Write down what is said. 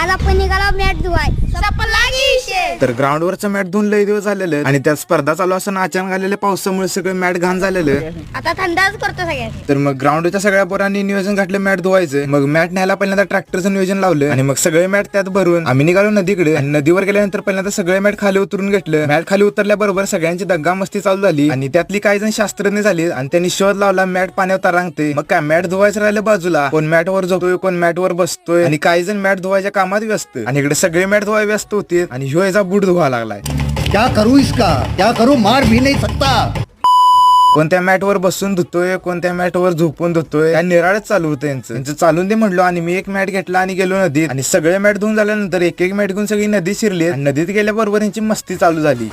आज आपण निघाला मॅट धुवाय. तर ग्राउंडवरचं मॅट धुवून लई दिवस झालेलं आणि त्यात स्पर्धा चालू असताना अचानक आलेल्या पावसामुळे सगळं मॅट घाण झालेलं आता थंडाच करतो सगळ्यात तर मग ग्राउंडच्या सगळ्या पोरांनी नियोजन घातलं मॅट धुवायचं. मग मॅट न्यायला पहिल्यांदा ट्रॅक्टरचं नियोजन लावलं. आणि मग सगळे मॅट त्यात भरून आम्ही निघालो नदीकडे. आणि नदीवर गेल्यानंतर पहिल्यांदा सगळे मॅट खाली उतरून घेतलं. मॅट खाली उतरल्याबरोबर सगळ्यांची दंगा मस्ती चालू झाली. आणि त्यातली काही जण शास्त्रज्ञ झाली आणि त्यांनी शोध लावला मॅट पाण्यावर तरंगते. मग काय मॅट धुवायचं राहिलं बाजूला. कोण मॅट वर झोपतोय कोण मॅट वर बसतोय. आणि काही जण मॅट धुवायच्या कामात व्यस्त. आणि इकडे सगळे मॅट धुवाय व्यस्त होते. आणि ह्यो याचा बूट धुवा लागलाय. क्या करूं इसका? क्या करूं? मार भी नहीं सकता. कोणत्या मॅट वर बसून धुतोय कोणत्या मॅट वर झोपून धुतोय त्या निराळच चालू होतं यांचं. त्यांचं चालून दे म्हणलो आणि मी एक मॅट घेतला आणि गेलो नदीत. आणि सगळे मॅट धुवून झाल्यानंतर एक एक मॅट घेऊन सगळी नदी शिरली आणि नदीत गेल्याबरोबर यांची मस्ती चालू झाली.